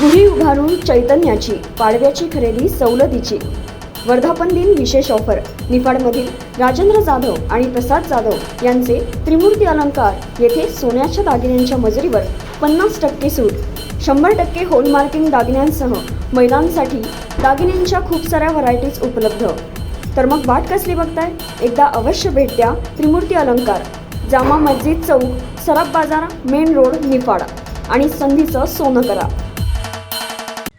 गुढी उभारून चैतन्याची पाडव्याची खरेदी सवलतीची. वर्धापन दिन विशेष ऑफर. निफाडमधील राजेंद्र जाधव आणि प्रसाद जाधव यांचे त्रिमूर्ती अलंकार येथे सोन्याच्या दागिन्यांच्या मजुरीवर पन्नास टक्के सूट. शंभर टक्के होलमार्किंग दागिन्यांसह महिलांसाठी दागिन्यांच्या खूप साऱ्या व्हरायटीज उपलब्ध. तर मग वाट कसली बघताय? एकदा अवश्य भेट द्या त्रिमूर्ती अलंकार. जामा मस्जिद चौक सराफ बाजार मेन रोड निफाड. आणि संधीचं सोनं करा.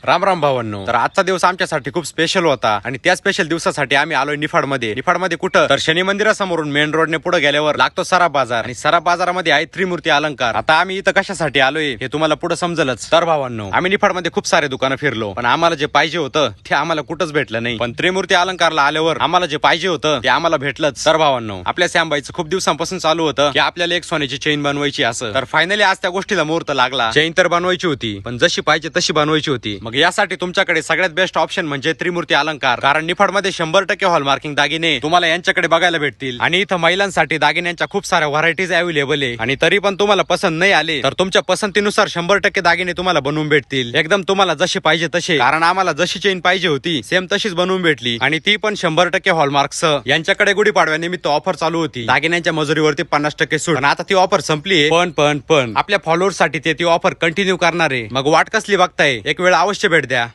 राम राम भावांनो. तर आजचा दिवस आमच्यासाठी खूप स्पेशल होता. आणि त्या स्पेशल दिवसासाठी आम्ही आलोय निफाडमध्ये निफाडमध्ये कुठं? तर शनी मंदिरासमोरून मेन रोडने पुढे गेल्यावर लागतो सराफ बाजार. आणि सराफ बाजारामध्ये आहे त्रिमूर्ती अलंकार. आता आम्ही इथं कशासाठी आलोय हे तुम्हाला पुढे समजलच. तर भावांनो आम्ही निफाडमध्ये खूप सारे दुकानं फिरलो. पण आम्हाला जे पाहिजे होतं ते आम्हाला कुठंच भेटलं नाही. पण त्रिमूर्ती अलंकारला आल्यावर आम्हाला जे पाहिजे होतं ते आम्हाला भेटलंच. तर भावांनो आपल्या श्यामबाईचं खूप दिवसांपासून चालू होतं की आपल्याला एक सोन्याची चेन बनवायची असं. तर फायनली आज त्या गोष्टीला मुहूर्त लागला. चेन तर बनवायची होती पण जशी पाहिजे तशी बनवायची होती. मग यासाठी तुमच्याकडे सगळ्यात बेस्ट ऑप्शन म्हणजे त्रिमूर्ती अलंकार. कारण निफाडमध्ये शंभर टक्के हॉलमार्किंग दागिने तुम्हाला यांच्याकडे बघायला भेटतील. आणि इथं महिलांसाठी दागिन्यांच्या खूप साऱ्या व्हरायटीज अवेलेबल आहे. आणि तरी पण तुम्हाला पसंत नाही आले तर तुमच्या पसंतीनुसार शंभर टक्के दागिने तुम्हाला बनवून भेटतील. एकदम तुम्हाला जसे पाहिजे तसे. कारण आम्हाला जशी चेन पाहिजे होती सेम तशीच बनवून भेटली. आणि ती पण शंभर टक्के हॉलमार्क यांच्याकडे गुढीपाडव्या निमित्त ऑफर चालू होती. दागिन्यांच्या मजुरीवरती पन्नास टक्के सूट. आता ती ऑफर संपली पण पण पण. आपल्या फॉलोअर्ससाठी ते ती ऑफर कंटिन्यू करणार आहे. मग वाट कसली बघताय? एक वेळ अवश्य भेट द्या